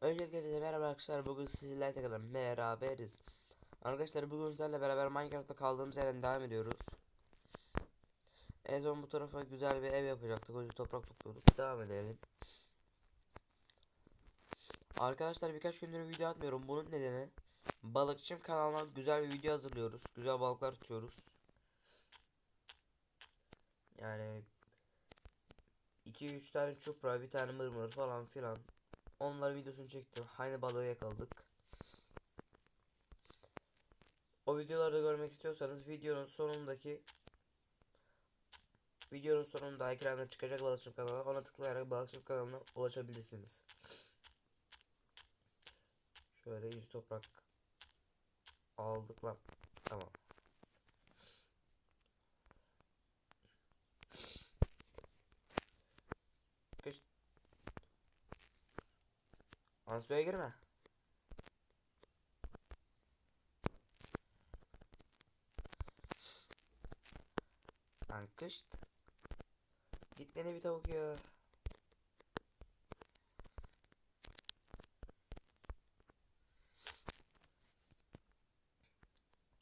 Öncelikle bize merhaba arkadaşlar. Bugün sizlerle tekrar beraberiz. Arkadaşlar bugün sizlerle beraber Minecraft'ta kaldığımız yerden devam ediyoruz. En son bu tarafa güzel bir ev yapacaktık. Önce toprak topluyorduk. Devam edelim. Arkadaşlar birkaç gündür video atmıyorum. Bunun nedeni Balıkçım kanalına güzel bir video hazırlıyoruz. Güzel balıklar tutuyoruz. Yani 2-3 tane çupra, bir tane mırmır falan filan. Onlar videosunu çektim. Aynı balığı yakaladık. O videoları da görmek istiyorsanız videonun sonundaki videonun sonunda ekranda çıkacak balıkçılık kanalı ona tıklayarak balıkçılık kanalına ulaşabilirsiniz. Şöyle yüz toprak aldık lan. Tamam. Ansiyoya girme. Lan kışt. Gitmene bir tavuk ya.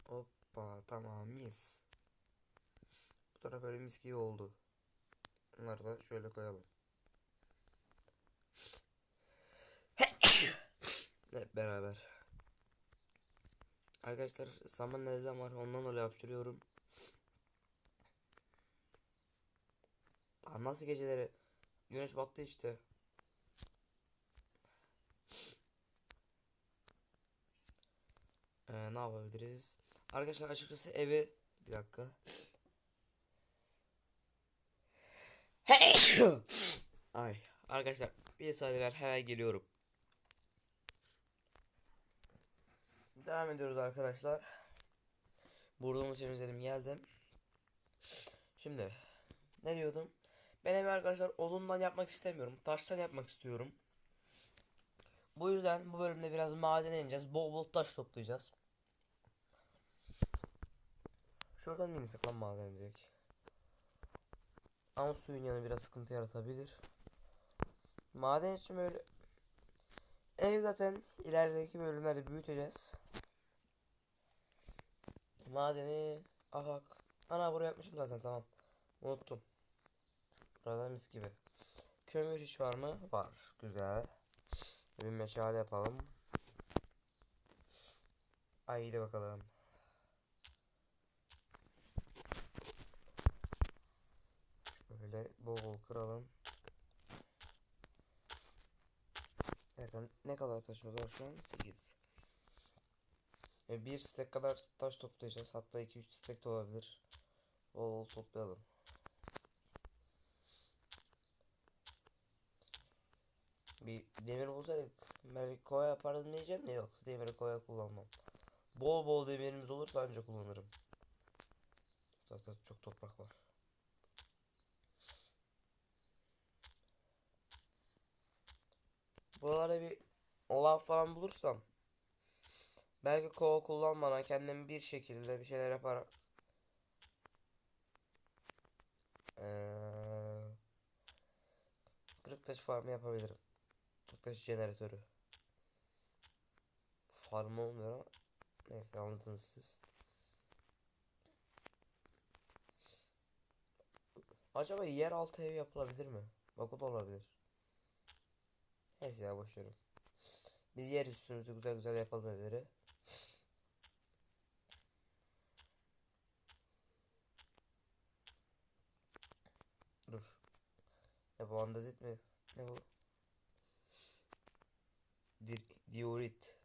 Hoppa tamam mis. Bu taraf böyle mis gibi oldu. Bunları da şöyle koyalım. Beraber. Arkadaşlar saman nereden var ondan dolayı hapşırıyorum. Aa, nasıl geceleri güneş battı işte. Ee, ne yapabiliriz? Arkadaşlar açıkçası evi bir dakika. Ay arkadaşlar bir saniye ver hemen geliyorum. Devam ediyoruz arkadaşlar. Burnumu temizledim geldim. Şimdi ne diyordum? Ben evi arkadaşlar odundan yapmak istemiyorum. Taştan yapmak istiyorum. Bu yüzden bu bölümde biraz madene ineceğiz. Bol bol taş toplayacağız. Şuradan mı insek lan maden direkt? Ama suyun yanı biraz sıkıntı yaratabilir. Maden için böyle ev zaten ilerideki bölümlerde büyüteceğiz. Madeni aha ana buraya yapmışım zaten tamam. Unuttum. Burada mis gibi. Kömür hiç var mı? Var. Güzel. Bir meşale yapalım. Haydi bakalım. Böyle bol bol kıralım. Nereden ne kadar taşımız var şu an? 8. E, bir stek kadar taş toplayacağız. Hatta 2-3 stek de olabilir. Bol bol toplayalım. Bir demir bulsaydık koya yapardım diyeceğim de yok. Demiri koya kullanmam. Bol bol demirimiz olursa ancak kullanırım. Zaten çok toprak var. Buralarda bir olan falan bulursam belki kova kullanmadan kendim bir şekilde bir şeyler yaparak ee, kırık taş farmı yapabilirim. Kırık taş jeneratörü. Farm olmuyor ama neyse anladınız siz. Acaba yeraltı ev yapılabilir mi? Bak o da olabilir. Neyse ya boşverin. Biz yer üstümüzde güzel güzel yapalım evleri. Dur. Ne bu andazit mi? Ne bu? Dir diorit.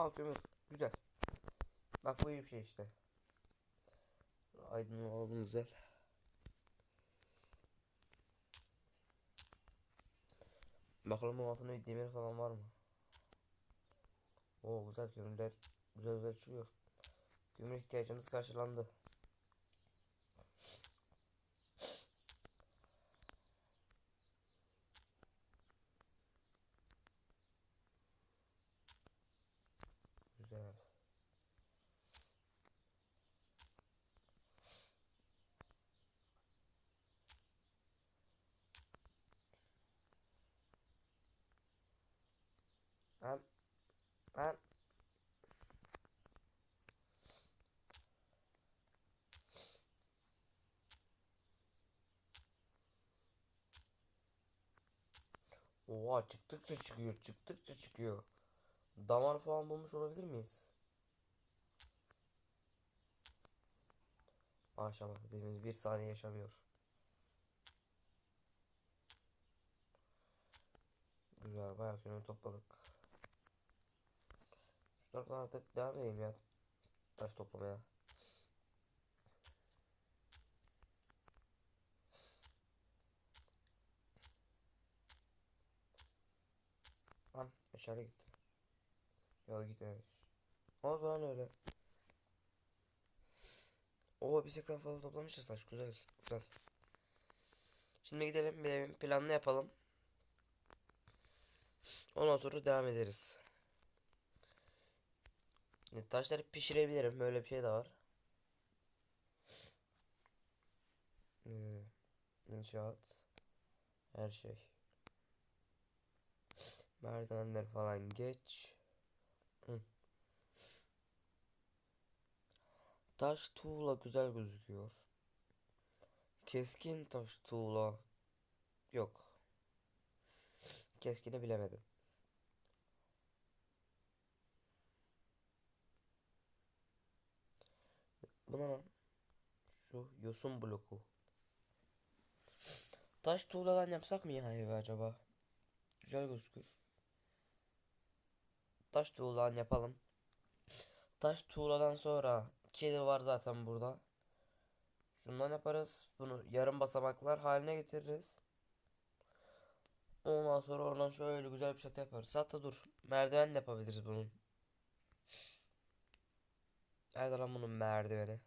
Al kömür. Güzel. Bak bu iyi bir şey işte. Aydın oğlum güzel. Bakalım bu altında bir demir falan var mı? Oo güzel kömürler güzel güzel çıkıyor. Kömür ihtiyacımız karşılandı. Güzel. Lan. Lan. Oha çıktıkça çıkıyor, çıktıkça çıkıyor. Damar falan bulmuş olabilir miyiz? Maşallah dediğimiz bir saniye yaşamıyor. Güzel bayağı kömür topladık. Şu taraftan artık devam edeyim ya. Taş toplamaya. Meşale gitti. Yok gitmedi. Oldu lan öyle. Oo bir seksen fazla toplamışız taş. Güzel. Güzel. Şimdi gidelim bir evin planını yapalım. Ondan sonra devam ederiz. Taşları pişirebilirim. Böyle bir şey de var. Ee, İnşaat. Her şey. Merdivenler falan geç. Taş tuğla güzel gözüküyor. Keskin taş tuğla yok. Keskini bilemedim. Bu ne lan? Şu yosun bloku. Taş tuğladan yapsak mı ya evi acaba? Güzel gözükür. Taş tuğladan yapalım. Taş tuğladan sonra kedi var zaten burada. Şundan yaparız. Bunu yarım basamaklar haline getiririz. Ondan sonra oradan şöyle güzel bir çatı yaparız. Hatta dur. Merdiven yapabiliriz bunun. Nerede lan bunun merdiveni?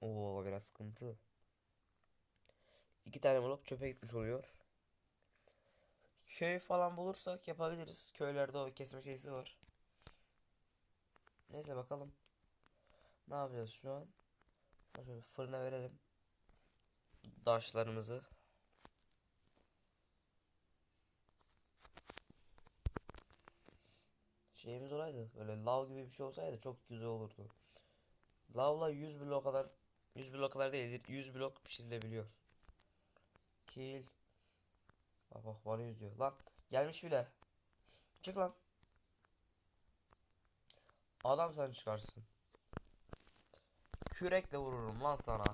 Oo biraz sıkıntı. İki tane blok çöpe gitmiş oluyor. Köy falan bulursak yapabiliriz. Köylerde o kesme şeysi var. Neyse bakalım. Ne yapacağız şu an? Şöyle fırına verelim. Daşlarımızı. Şeyimiz olaydı. Böyle lav gibi bir şey olsaydı çok güzel olurdu. Lavla 100 blok kadar 100 blok kadar değil 100 blok pişirilebiliyor. Kill. Bak bak bana yüzüyor. Lan gelmiş bile. Çık lan. Adam sen çıkarsın. Kürekle vururum lan sana.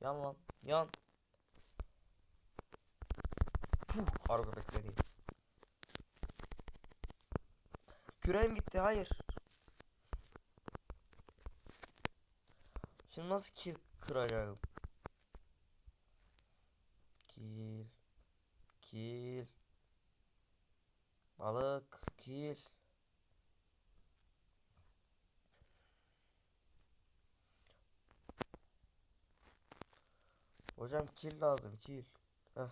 Yan lan. Yan. Puh, kar köpek seni. Küreğim gitti. Hayır. Şimdi nasıl kill kıracağım? Kill. Kill. Balık. Kill. Hocam kill lazım kill. Heh.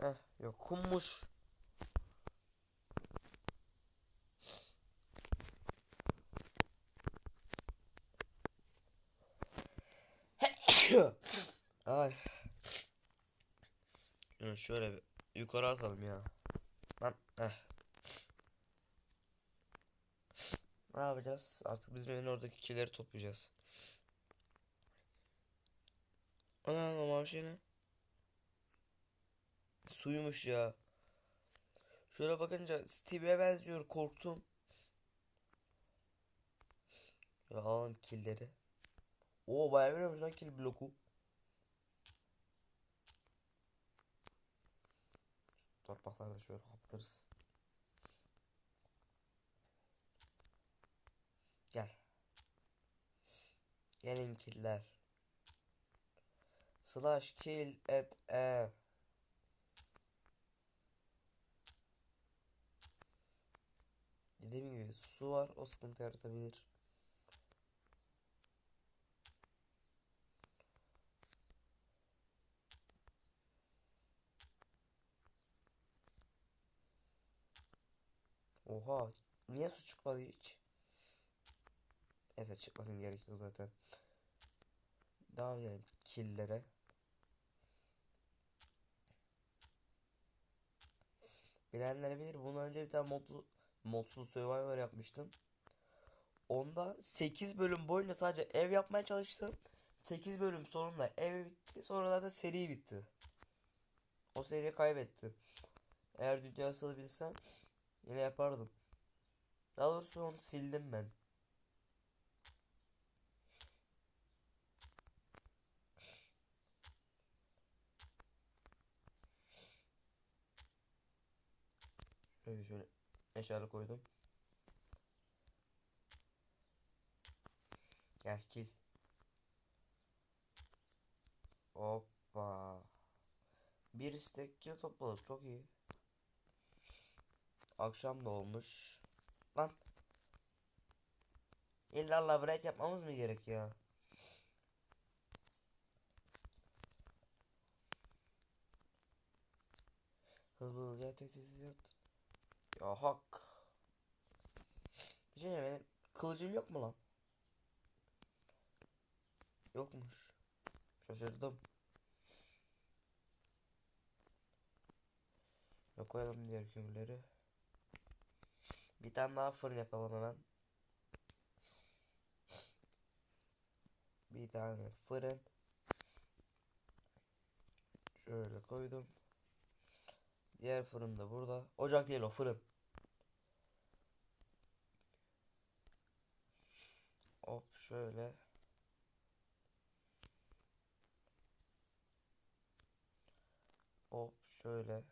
Heh yok kummuş. Ay. Şunu şöyle bir yukarı atalım ya. Lan eh. Ne yapacağız? Artık bizim evin oradaki kileri toplayacağız. Ana ama şey ne? Suymuş ya. Şöyle bakınca Steve'e benziyor korktum. Ya alalım killeri. Oo bayağı veriyormuş lan kill bloku. Torpakları da şöyle kaptırırız. Gel. Gelin killer. Slash kill at ev. Dediğim gibi su var o sıkıntı yaratabilir. Oha niye su çıkmadı hiç? Neyse çıkmasın gerekiyor zaten. Devam edelim killere. Bilenler bilir bundan önce bir tane modlu, modsuz Survivor yapmıştım. Onda 8 bölüm boyunca sadece ev yapmaya çalıştım. 8 bölüm sonunda ev bitti. Sonra da seri bitti. O seriyi kaybettim. Eğer dünyasını bilsem yine yapardım. Daha doğrusu onu sildim ben. Şöyle şöyle eşyalı koydum. Gel kill. Hoppa. Bir istek topladık çok iyi. Akşam da olmuş. Lan. İlla labirent yapmamız mı gerek ya? Hızlı hızlı yat yat yat yat. Ya hak. Bir şey benim kılıcım yok mu lan? Yokmuş. Şaşırdım. Şöyle koyalım diğer kömürleri. Bir tane daha fırın yapalım hemen. Bir tane fırın. Şöyle koydum. Diğer fırın da burada. Ocak değil o fırın. Hop şöyle. Hop şöyle.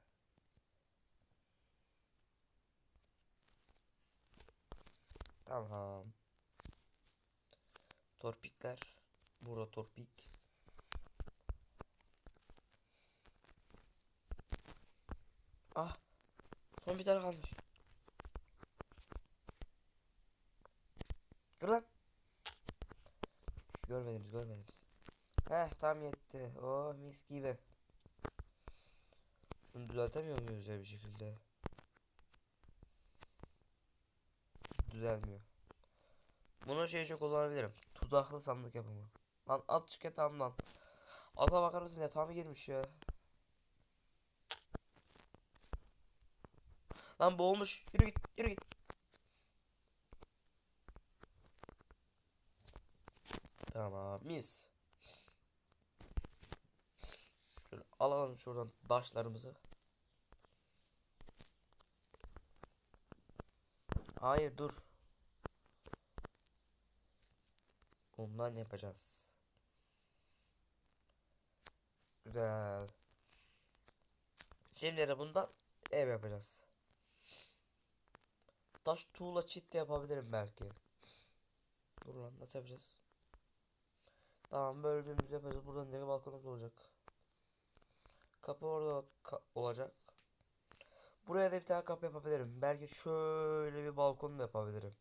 Tamam. Torpikler. Burada torpik. Ah. Son bir tane kalmış. Dur lan. Görmediniz görmediniz. Heh tam yetti. Oh mis gibi. Şunu düzeltemiyor muyuz ya bir şekilde? Düzelmiyor. Bunu şey çok kullanabilirim. Tuzaklı sandık yapımı. Lan at çık tamam lan. Ata bakar mısın ya tam girmiş ya. Lan boğulmuş. Yürü git yürü git. Tamam mis. Şöyle alalım şuradan taşlarımızı. Hayır dur. Bundan yapacağız. Güzel. Şimdi de bundan ev yapacağız. Taş tuğla çit de yapabilirim belki. Dur lan nasıl yapacağız? Tamam böldüğümüz yapacağız. Buradan direkt balkonumuz olacak. Kapı orada ka olacak. Buraya da bir tane kapı yapabilirim. Belki şöyle bir balkon da yapabilirim.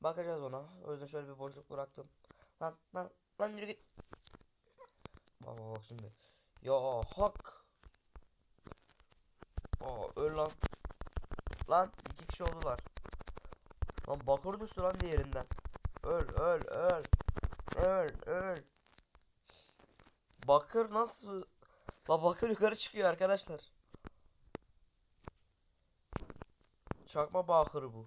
Bakacağız ona. O yüzden şöyle bir boşluk bıraktım. Lan lan lan yürü git. Bak bak şimdi. Ya hak. Aa öl lan. Lan iki kişi oldular. Lan bakır düştü lan diğerinden. Öl öl öl. Öl öl. Bakır nasıl? La bakır yukarı çıkıyor arkadaşlar. Çakma bakırı bu.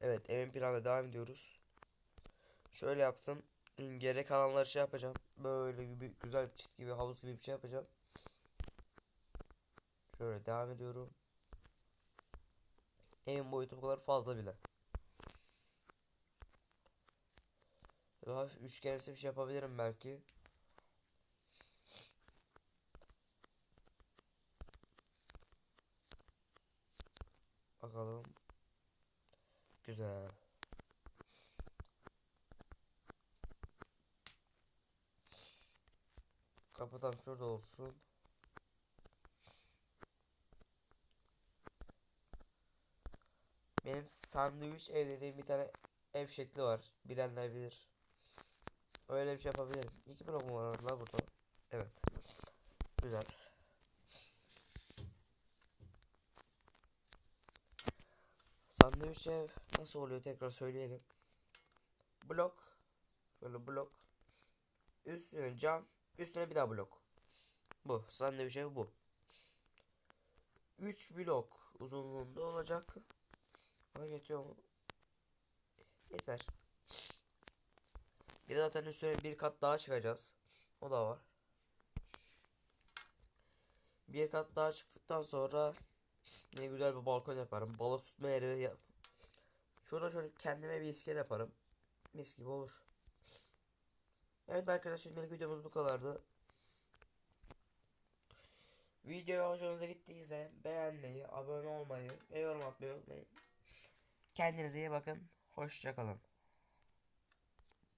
Evet evin planına devam ediyoruz. Şöyle yaptım. Geri kalanları şey yapacağım. Böyle gibi güzel bir çit gibi havuz gibi bir şey yapacağım. Şöyle devam ediyorum. Evin boyutu bu kadar fazla bile. Hafif üçgenimsi bir şey yapabilirim belki. güzel. Kapı şurada olsun. Benim sandviç ev dediğim bir tane ev şekli var. Bilenler bilir. Öyle bir şey yapabilirim. İki blok mu var burada? Evet. Güzel. Sandviç ev nasıl oluyor tekrar söyleyelim. Blok. Böyle blok. Üstüne cam. Üstüne bir daha blok. Bu. Sandviç ev bu. 3 blok uzunluğunda olacak. Ama yetiyor mu? Yeter. Bir de zaten üstüne bir kat daha çıkacağız. O da var. Bir kat daha çıktıktan sonra yine güzel bir balkon yaparım. Balık tutma yeri yap. Şurada şöyle kendime bir iskel yaparım. Mis gibi olur. Evet arkadaşlar şimdilik videomuz bu kadardı. Video hoşunuza gittiyse beğenmeyi, abone olmayı ve yorum atmayı unutmayın. Kendinize iyi bakın. Hoşçakalın.